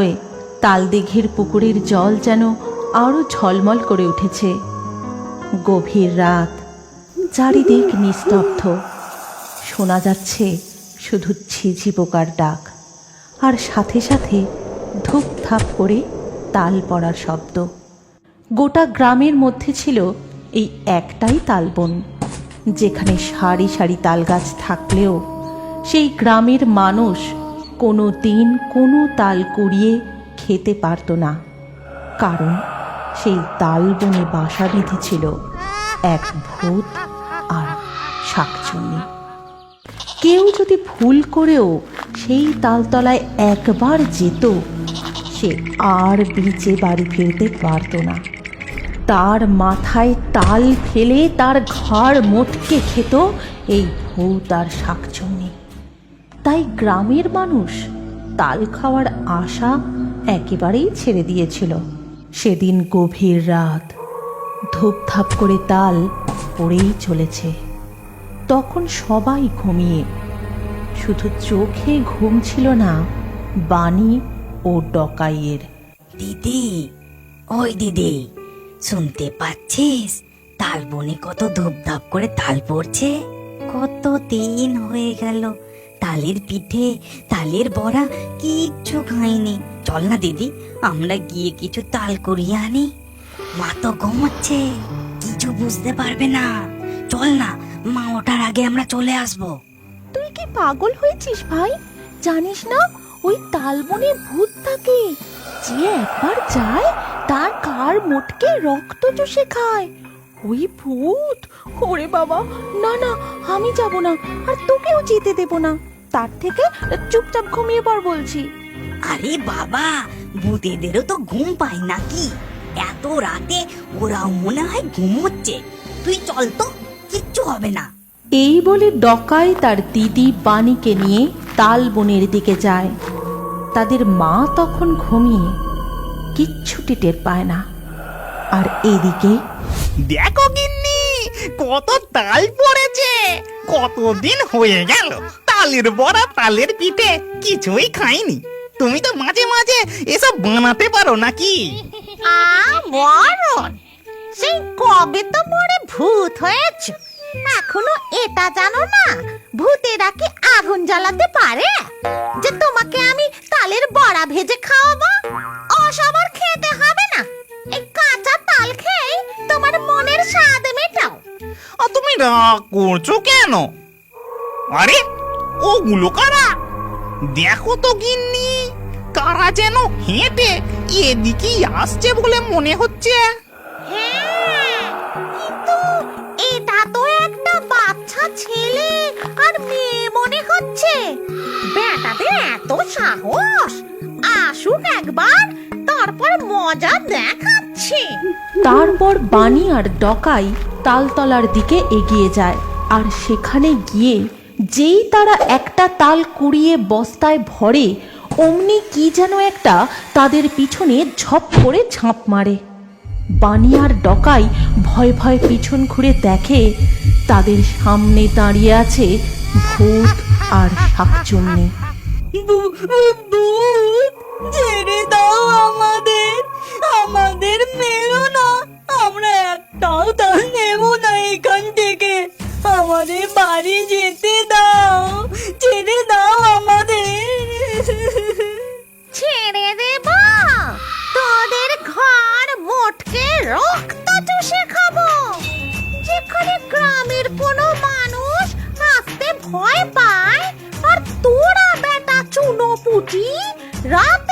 ওই তালদিঘির পুকুরের জল যেন আরও ঝলমল করে উঠেছে। গভীর রাত, চারিদিক নিস্তব্ধ। শোনা যাচ্ছে শুধু ঝিঝি পোকার ডাক, আর সাথে সাথে ধূপ থাপ করে তাল পড়ার শব্দ। গোটা গ্রামের মধ্যে ছিল এই একটাই তালবন, যেখানে সারি সারি তাল গাছ থাকলেও সেই গ্রামের মানুষ কোনো দিন কোনো তাল কুড়িয়ে খেতে পারত না। কারণ সেই তালবনে বাসা বেঁধেছিল এক ভূত আর শাকচুন্নি। কেউ যদি ভুল করেও সেই তালতলায় একবার যেত, সে আর বিচে বাড়ি ফিরতে পারত না। তার মাথায় তাল ফেলে তার ঘর মোটকে খেত এই ভূত আর শাকচুন্নি। তাই গ্রামের মানুষ তাল খাওয়ার আশা একেবারেই ছেড়ে দিয়েছিল। সেদিন গভীর রাত, ধূপধাপ করে তাল পড়েই চলেছে। তখন সবাই ঘুমিয়ে, শুধু চোখে ঘুম ছিল না, বাণী ও ডকাইয়ের। দিদি, ওই দিদি, শুনতে পাচ্ছিস? তাল বনে কত ধূপধাপ করে তাল পড়ছে। কত দিন হয়ে গেল তালের পিঠে, তালের বড়া কিচ্ছু খাইনি। চল না দিদি, আমরা গিয়ে কিছু তাল করিয়ে আনি। মা তো ঘুমোচ্ছে, কিছু বুঝতে পারবে না। চল না, মা ওঠার আগে আমরা চলে আসব। তুই কি পাগল হয়েছিস ভাই? জানিস না, ওই তালবনে ভূত থাকে। যে একবার যায়, তার কার মোটকে রক্ত চুষে খায়। ওই ভূত, ওরে বাবা, না না, আমি যাব না, আর তোকেও যেতে দেব না। তার থেকে চুপচাপ ঘুমিয়ে পড় বলছি। আরে বাবা ভূতেদেরও তো ঘুম পায় নাকি? এত রাতে ওরাও মনে হয় ঘুমোচ্ছে। তুই চল তো কিচ্ছু হবে না। এই বলে ডকাই তার দিদি বাণীকে নিয়ে তাল বনের দিকে যায়। তাদের মা তখন ঘুমিয়ে কিচ্ছুটি টের পায় না। আর এদিকে দেখো গিন্নি কত তাল পড়েছে কতদিন হয়ে গেল। তালের বড়া তালের পিঠে কিছুই খাইনি। তুমি তো মাঝে মাঝে এসব বানাতে পারো নাকি? আ সেই কবে তো মরে ভূত হয়েছ? এখনও এটা জানো না? ভূতেরা কি আগুন জ্বালাতে পারে? যে তোমাকে আমি তালের বড়া ভেজে খাওয়াবো? ওসব আর খেতে হবে না। এই কাঁচা তাল খেয়ে তোমার মনের স্বাদ মেটাও। আর তুমি রাগ করছ কেন? আরে ওগুলো কারা? দেখো তো গিন্নি কারা যেন হেঁটে এদিকেই আসছে বলে মনে হচ্ছে। হ্যাঁ এটা তো একটা বাচ্চা ছেলে আর মেয়ে মনে হচ্ছে। বেটাদের এত সাহস। আসুক একবার তারপর মজা দেখাচ্ছি। তারপর বাণী আর ডকাই তালতলার দিকে এগিয়ে যায় আর সেখানে গিয়ে যেই তারা একটা তাল কুড়িয়ে বস্তায় ভরে, অমনি কি যেন একটা তাদের পিছনে ঝপ করে ঝাঁপ মারে। বানিয়ার ডকাই ভয় ভয় পিছন ঘুরে দেখে, তাদের সামনে দাঁড়িয়ে আছে ভূত আর শাকচুন্নি। ছেড়ে দাও আমাদের আমাদের মেরো না, আমরা একটাও তাল নেব না এখান থেকে। আমাদের বাড়ি যেতে রক্ত চুষে খাব। যেখানে গ্রামের কোনো মানুষ আসতে ভয় পায়, আর তোরা বেটা চুনো পুটি বেলা